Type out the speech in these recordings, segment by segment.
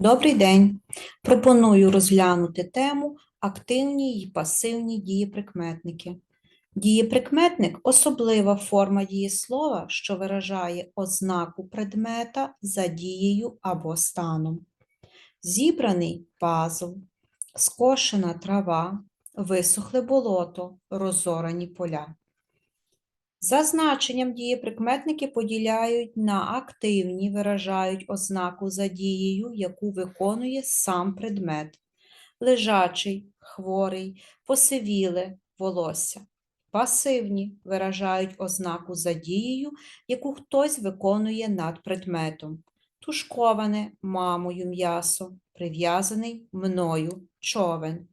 Добрий день! Пропоную розглянути тему активні і пасивні дієприкметники. Дієприкметник – особлива форма дієслова, що виражає ознаку предмета за дією або станом. Зібраний пазл, скошена трава, висохле болото, розорані поля. За значенням дієприкметники поділяють на активні, виражають ознаку за дією, яку виконує сам предмет. Лежачий, хворий, посивіле, волосся. Пасивні виражають ознаку за дією, яку хтось виконує над предметом. Тушковане мамою м'ясо, прив'язаний мною човен.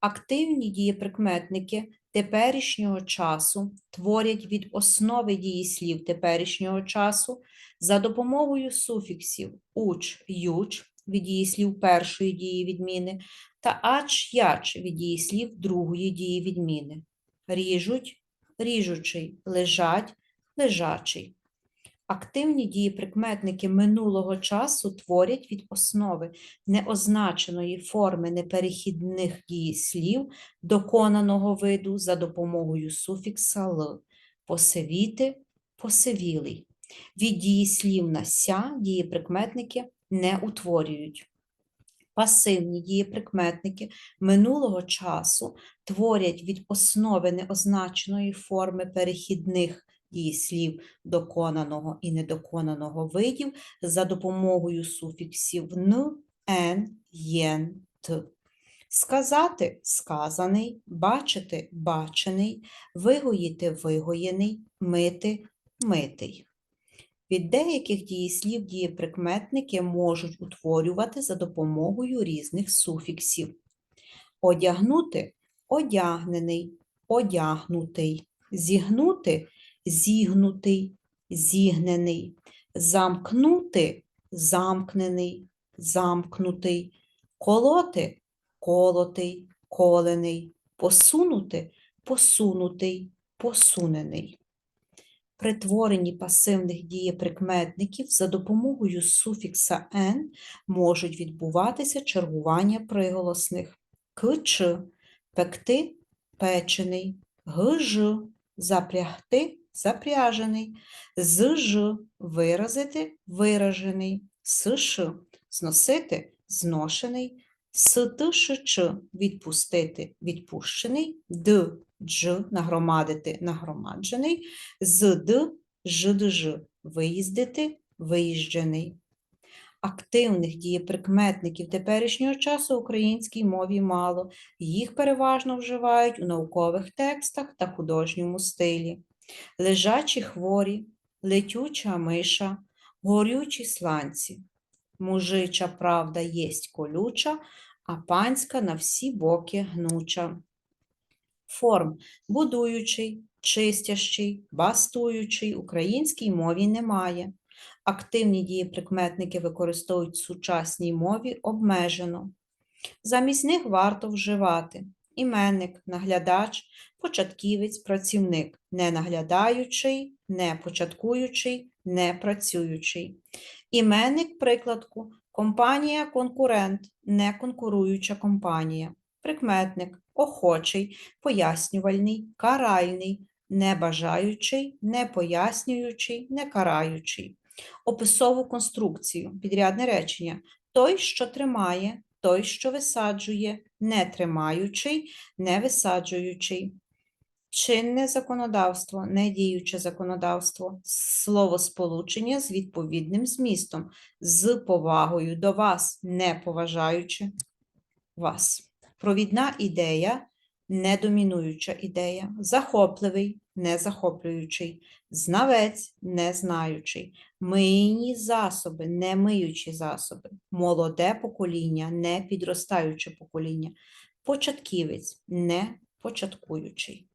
Активні дієприкметники теперішнього часу творять від основи дієслів теперішнього часу за допомогою суфіксів уч, юч від дієслів першої дії відміни та ач, яч від дієслів другої дії відміни. Ріжуть, ріжучий, лежать, лежачий. Активні дієприкметники минулого часу творять від основи неозначеної форми неперехідних дієслів доконаного виду за допомогою суфікса л. Посивіти, посивілий. Від дієслів на ся дієприкметники не утворюють. Пасивні дієприкметники минулого часу творять від основи неозначеної форми перехідних дієслів доконаного і недоконаного видів за допомогою суфіксів н, н, єн, т. Сказати сказаний, бачити бачений, вигоїти вигоєний, мити митий. Від деяких дієслів дієприкметники можуть утворювати за допомогою різних суфіксів. Одягнути одягнений, одягнутий, зігнути зігнутий, зігнений, замкнути замкнений, замкнутий, колоти колотий, колений, посунути посунутий, посунений. При творенні пасивних дієприкметників за допомогою суфікса «н» можуть відбуватися чергування приголосних к-ч, пекти печений, г-ж, запрягти запряжений, з ж виразити виражений, с ш зносити зношений, с т ш ч відпустити відпущений, д дж нагромадити нагромаджений, з д ж д ж виїздити виїжджений. Активних дієприкметників теперішнього часу в українській мові мало, їх переважно вживають у наукових текстах та художньому стилі. Лежачі хворі, летюча миша, горючі сланці. Мужича правда єсть колюча, а панська на всі боки гнуча. Форм будуючий, чистящий, бастуючий українській мові немає. Активні дієприкметники використовують в сучасній мові обмежено. Замість них варто вживати іменник, наглядач, початківець, працівник, не наглядаючий, не початкуючий, не працюючий. Іменник прикладку компанія конкурент, не конкуруюча компанія. Прикметник охочий, пояснювальний, каральний, небажаючий, не караючий. Описову конструкцію, підрядне речення. Той, що тримає, той, що висаджує, не тримаючий, не висаджуючий. Чинне законодавство, недіюче законодавство, словосполучення з відповідним змістом, з повагою до вас, не поважаючи вас. Провідна ідея, недомінуюча ідея, захопливий, незахоплюючий, знавець, незнаючий, мийні засоби, не миючі засоби, молоде покоління, не підростаюче покоління, початківець, не початкуючий.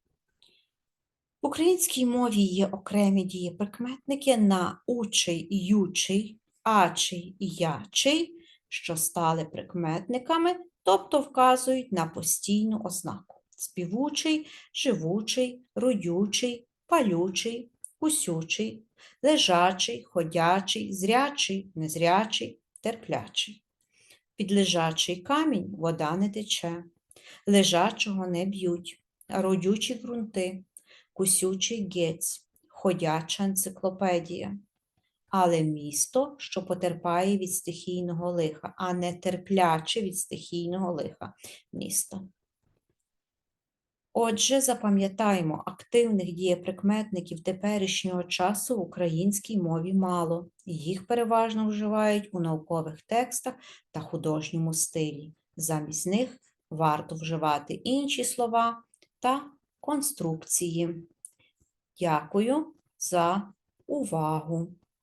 В українській мові є окремі дієприкметники на учий, ючий, ачий і ячий, що стали прикметниками, тобто вказують на постійну ознаку співучий, живучий, родючий, палючий, усючий, лежачий, ходячий, зрячий, незрячий, терплячий. Під лежачий камінь вода не тече, лежачого не б'ють, родючі ґрунти, кусючий гець, ходяча енциклопедія. Але місто, що потерпає від стихійного лиха, а не терпляче від стихійного лиха місто. Отже, запам'ятаємо, активних дієприкметників теперішнього часу в українській мові мало. Їх переважно вживають у наукових текстах та художньому стилі. Замість них варто вживати інші слова та конструкції. Дякую за увагу!